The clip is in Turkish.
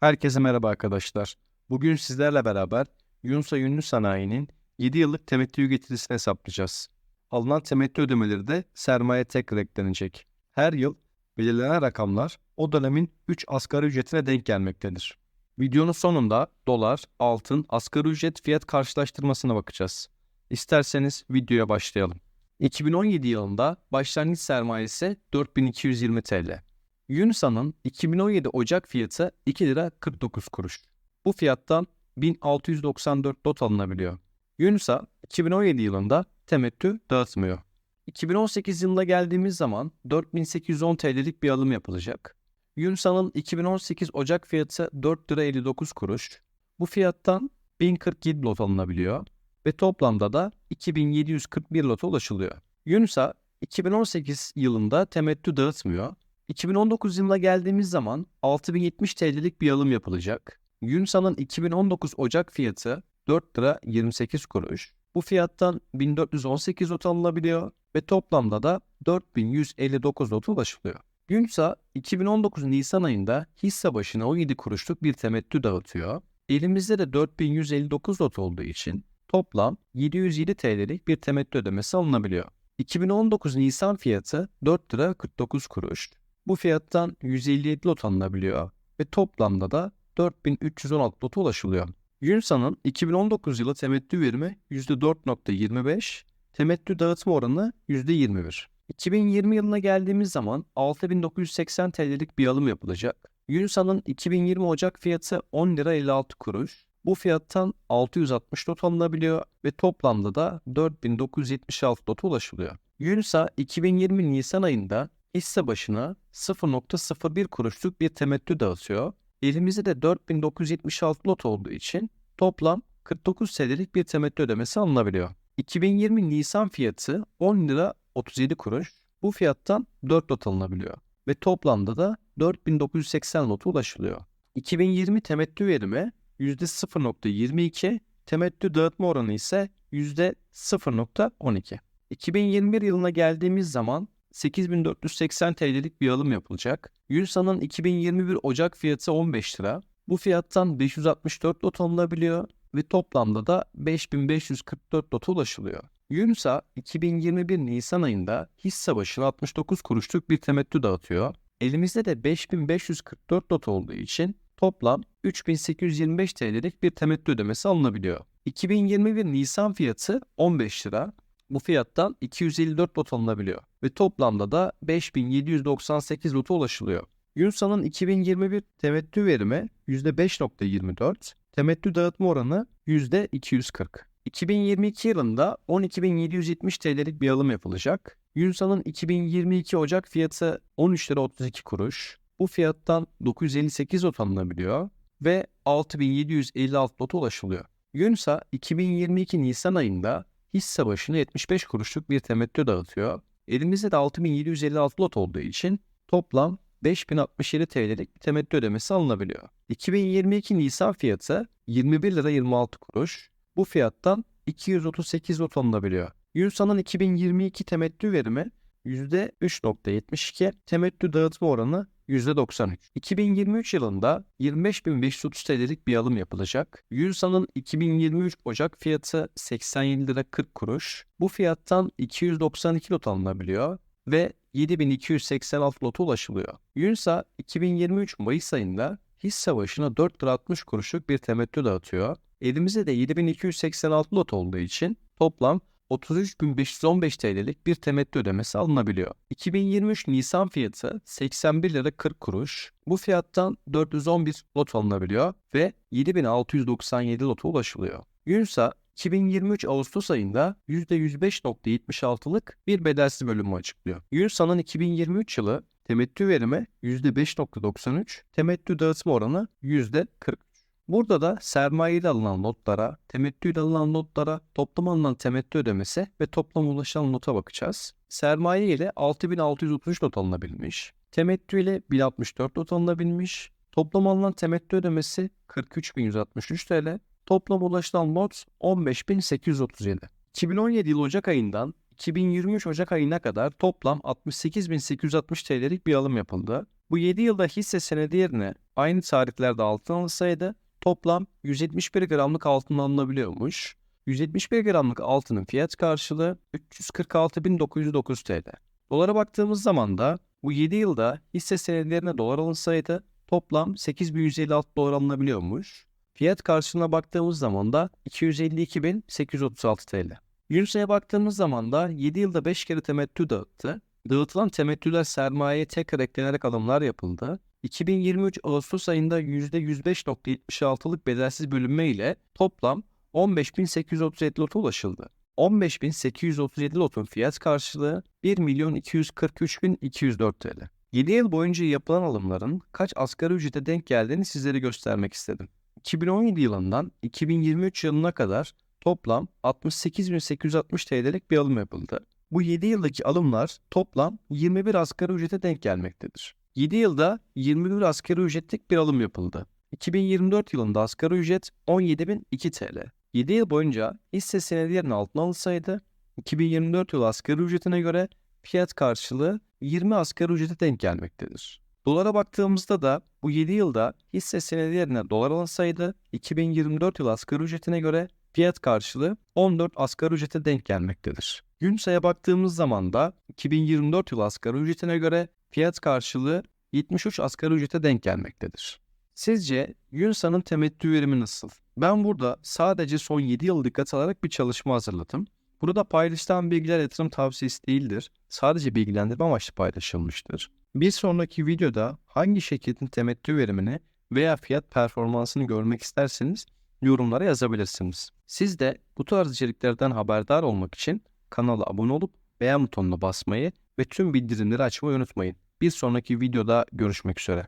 Herkese merhaba arkadaşlar. Bugün sizlerle beraber Yunsa Yünlü Sanayi'nin 7 yıllık temettü getirisini hesaplayacağız. Alınan temettü ödemeleri de sermaye tekrar eklenecek. Her yıl belirlenen rakamlar o dönemin 3 asgari ücretine denk gelmektedir. Videonun sonunda dolar, altın, asgari ücret fiyat karşılaştırmasına bakacağız. İsterseniz videoya başlayalım. 2017 yılında başlangıç sermayesi 4220 TL. Yunsa'nın 2017 Ocak fiyatı 2 lira 49 kuruş. Bu fiyattan 1694 lot alınabiliyor. Yunsa 2017 yılında temettü dağıtmıyor. 2018 yılına geldiğimiz zaman 4810 TL'lik bir alım yapılacak. Yunsa'nın 2018 Ocak fiyatı 4 lira 59 kuruş. Bu fiyattan 1047 lot alınabiliyor ve toplamda da 2741 lota ulaşılıyor. Yunsa 2018 yılında temettü dağıtmıyor 2019 yılına geldiğimiz zaman 6070 TL'lik bir alım yapılacak. Yunsa'nın 2019 Ocak fiyatı 4 lira 28 kuruş. Bu fiyattan 1418 lot alınabiliyor ve toplamda da 4159 lot ulaşılıyor. Yunsa 2019 Nisan ayında hisse başına 17 kuruşluk bir temettü dağıtıyor. Elimizde de 4159 lot olduğu için toplam 707 TL'lik bir temettü ödemesi alınabiliyor. 2019 Nisan fiyatı 4 lira 49 kuruş. Bu fiyattan 157 lot alınabiliyor ve toplamda da 4316 lota ulaşılıyor. Yunsa'nın 2019 yılı temettü verimi %4.25, temettü dağıtma oranı %21. 2020 yılına geldiğimiz zaman 6980 TL'lik bir alım yapılacak. Yunsa'nın 2020 Ocak fiyatı 10 lira 56 kuruş. Bu fiyattan 660 lot alınabiliyor ve toplamda da 4976 lota ulaşılıyor. Yunsa 2020 Nisan ayında hisse başına 0.01 kuruşluk bir temettü dağıtıyor. Elimizde de 4976 lot olduğu için toplam 49 TL'lik bir temettü ödemesi alınabiliyor. 2020 Nisan fiyatı 10 lira 37 kuruş. Bu fiyattan 4 lot alınabiliyor ve toplamda da 4980 lota ulaşılıyor. 2020 temettü verimi %0.22, temettü dağıtma oranı ise %0.12. 2021 yılına geldiğimiz zaman 8480 TL'lik bir alım yapılacak. Yunsa'nın 2021 Ocak fiyatı 15 lira. Bu fiyattan 564 lot alınabiliyor ve toplamda da 5544 lota ulaşılıyor. Yunsa 2021 Nisan ayında hisse başına 69 kuruşluk bir temettü dağıtıyor. Elimizde de 5544 lot olduğu için toplam 3825 TL'lik bir temettü ödemesi alınabiliyor. 2021 Nisan fiyatı 15 lira. Bu fiyattan 254 lot alınabiliyor ve toplamda da 5798 lota ulaşılıyor. Yunsa'nın 2021 temettü verimi %5.24, temettü dağıtma oranı %240. 2022 yılında 12.770 TL'lik bir alım yapılacak. Yunsa'nın 2022 Ocak fiyatı 13 lira 32 kuruş. Bu fiyattan 958 lot alınabiliyor ve 6756 lota ulaşılıyor. Yunsa 2022 Nisan ayında hisse başına 75 kuruşluk bir temettü dağıtıyor. Elimizde de 6756 lot olduğu için toplam 5067 TL'lik bir temettü ödemesi alınabiliyor. 2022 Nisan fiyatı 21 lira 26 kuruş. Bu fiyattan 238 lot alınabiliyor. Yunsa'nın 2022 temettü verimi %3.72, temettü dağıtma oranı %93. 2023 yılında 25.530 TL'lik bir alım yapılacak. Yunsa'nın 2023 Ocak fiyatı 87 lira 40 kuruş. Bu fiyattan 292 lot alınabiliyor ve 7286 lota ulaşılıyor. Yunsa 2023 Mayıs ayında hisse başına 4 lira 60 kuruşluk bir temettü dağıtıyor. Elimizde de 7286 lot olduğu için toplam 33.515 TL'lik bir temettü ödemesi alınabiliyor. 2023 Nisan fiyatı 81 lira 40 kuruş. Bu fiyattan 411 lot alınabiliyor ve 7697 lota ulaşılıyor. Yunsa 2023 Ağustos ayında %105.76'lık bir bedelsiz bölümü açıklıyor. Yunsa'nın 2023 yılı temettü verimi %5.93, temettü dağıtma oranı %40. Burada da sermayeyle alınan notlara, temettüyle alınan notlara, toplam alınan temettü ödemesi ve toplam ulaşılan nota bakacağız. Sermaye ile 6633 not alınabilmiş. Temettü ile 1064 not alınabilmiş. Toplam alınan temettü ödemesi 43163 TL. Toplam ulaşılan not 15837. 2017 yıl Ocak ayından 2023 Ocak ayına kadar toplam 68.860 TL'lik bir alım yapıldı. Bu 7 yılda hisse senedi yerine aynı tarihlerde altın alınsaydı toplam 171 gramlık altın alınabiliyormuş. 171 gramlık altının fiyat karşılığı 346.909 TL. Dolara baktığımız zaman da bu 7 yılda hisse senetlerine dolar alınsaydı toplam 8156 dolar alınabiliyormuş. Fiyat karşılığına baktığımız zaman da 252.836 TL. Yunsa'ya baktığımız zaman da 7 yılda 5 kere temettü dağıttı. Dağıtılan temettüler sermayeye tekrar eklenerek alımlar yapıldı. 2023 Ağustos ayında %105.76'lık bedelsiz bölünme ile toplam 15.837 lota ulaşıldı. 15.837 lotun fiyat karşılığı 1.243.204 TL. 7 yıl boyunca yapılan alımların kaç asgari ücrete denk geldiğini sizlere göstermek istedim. 2017 yılından 2023 yılına kadar toplam 68.860 TL'lik bir alım yapıldı. Bu 7 yıldaki alımlar toplam 21 asgari ücrete denk gelmektedir. 7 yılda 21 asgari ücretlik bir alım yapıldı. 2024 yılında asgari ücret 17.002 TL. 7 yıl boyunca hisse senedi yerine altına alınsaydı 2024 yılı asgari ücretine göre fiyat karşılığı 20 asgari ücrete denk gelmektedir. Dolara baktığımızda da bu 7 yılda hisse senedi yerine dolar alınsaydı 2024 yıl asgari ücretine göre fiyat karşılığı 14 asgari ücrete denk gelmektedir. Gün sayıya baktığımız zaman da 2024 yıl asgari ücretine göre fiyat karşılığı 73 asgari ücrete denk gelmektedir. Sizce Yunsa'nın temettü verimi nasıl? Ben burada sadece son 7 yıl dikkat alarak bir çalışma hazırladım. Burada paylaşılan bilgiler yatırım tavsiyesi değildir. Sadece bilgilendirme amaçlı paylaşılmıştır. Bir sonraki videoda hangi şirketin temettü verimini veya fiyat performansını görmek isterseniz yorumlara yazabilirsiniz. Siz de bu tarz içeriklerden haberdar olmak için kanala abone olup beğen butonuna basmayı ve tüm bildirimleri açmayı unutmayın. Bir sonraki videoda görüşmek üzere.